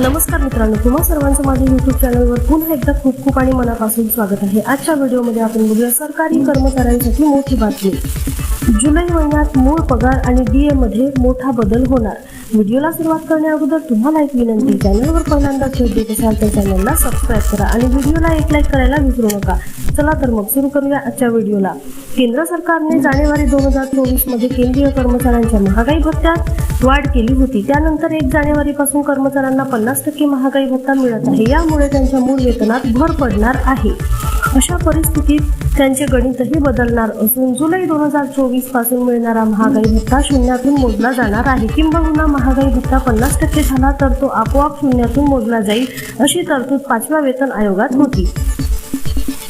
नमस्कार मित्रांनो तुम्हा सर्वांचं माझ्या युट्यूब चॅनलवर पुन्हा एकदा खूप खूप आणि मनापासून स्वागत आहे. आजच्या व्हिडिओमध्ये आपण बघूया सरकारी कर्मचाऱ्यांसाठी मोठी बातमी. जुलै महिन्यात मूळ पगार आणि डी मध्ये मोठा बदल होणार. व्हिडिओला सुरुवात करण्या अगोदर तुम्हाला एक विनंती चॅनलवर पहिल्यांदा भेट देत असाल तर चॅनलला सबस्क्राईब करा आणि व्हिडिओला एक लाईक करायला विसरू नका. चला तर मग सुरू करूया आजच्या व्हिडिओला. केंद्र सरकारने जानेवारी दोन हजार चोवीसमध्ये केंद्रीय कर्मचाऱ्यांच्या महागाई भत्त्यात वाढ केली होती. त्यानंतर एक जानेवारी पासून कर्मचाऱ्यांना पन्नास टक्के महागाई भत्ता मिळत आहे. यामुळे त्यांच्या मूळ वेतनात भर पडणार आहे. अशा परिस्थितीत त्यांचे गणितही बदलणार असून जुलै दोन हजार चोवीसपासून मिळणारा महागाई भत्ता शून्यातून मोजला जाणार आहे. किंबहुना महागाई भत्ता पन्नास टक्के झाला तर तो आपोआप शून्यातून मोजला जाईल अशी तरतूद पाचव्या वेतन आयोगात होती.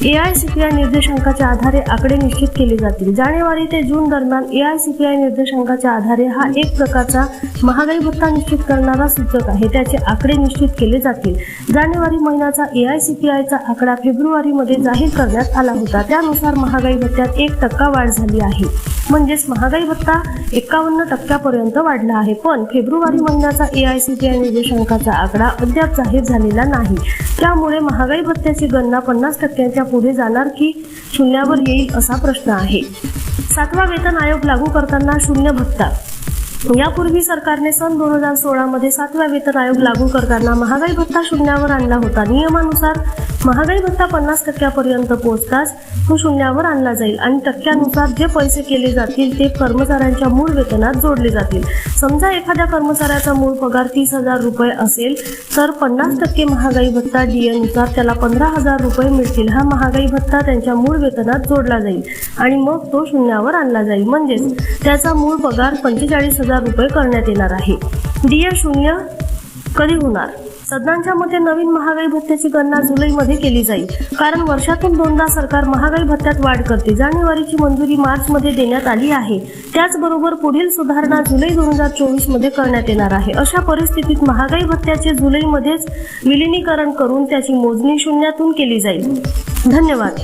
A I C P I निर्देशांकाच्या आधारे आकडे निश्चित केले जातील. जानेवारी ते जून दरम्यान A I C P I निर्देशांकाच्या आधारे हा एक प्रकारचा महागाई भत्ता निश्चित करणारा सूचक आहे. त्याचे आकडे निश्चित केले जातील. जानेवारी महिन्याचा ए आय सी पी आयचा आकडा फेब्रुवारीमध्ये जाहीर करण्यात आला होता. त्यानुसार महागाई भत्त्यात एक टक्का वाढ झाली आहे. म्हणजेच महागाई भत्ता एकावन्न टक्क्यापर्यंत वाढला आहे. पण फेब्रुवारी महिन्याचा A I C T I निर्देशांकाचा आकडा अद्याप जाहीर झालेला नाही. त्यामुळे महागाई भत्त्याची गणना पन्नास टक्क्यांच्या पुढे जाणार की शून्यावर येईल असा प्रश्न आहे. सातवा वेतन आयोग लागू करताना शून्य भत्ता. यापूर्वी सरकारने सन दोन हजार सोळा मध्ये सातवा वेतन आयोग लागू करताना महागाई भत्ता शून्यावर आणला होता. नियमानुसार महागाई भत्ता पन्नास टक्क्यापर्यंत पोहोचताच तो शून्यावर आणला जाईल आणि टक्क्यानुसार जे पैसे केले जातील ते कर्मचाऱ्यांच्या मूळ वेतनात जोडले जातील. समजा एखाद्या कर्मचाऱ्याचा मूळ पगार तीस हजार रुपये असेल तर पन्नास टक्के महागाई भत्ता डीएनुसार त्याला पंधरा हजार रुपये मिळतील. हा महागाई भत्ता त्यांच्या मूळ वेतनात जोडला जाईल आणि मग तो शून्यावर आणला जाईल. म्हणजेच त्याचा मूळ पगार पंचेचाळीस हजार रुपये करण्यात येणार आहे. डीए शून्य कधी होणार? सज्ञांच्या मते नवीन महागाई भत्त्याची गणना जुलैमध्ये केली जाईल. कारण वर्षातून दोनदा सरकार महागाई भत्त्यात वाढ करते. जानेवारीची मंजुरी मार्चमध्ये देण्यात आली आहे. त्याचबरोबर पुढील सुधारणा जुलै दोन हजार चोवीसमध्ये करण्यात येणार आहे. अशा परिस्थितीत महागाई भत्त्याचे जुलैमध्येच विलिनीकरण करून त्याची मोजणी शून्यातून केली जाईल. धन्यवाद.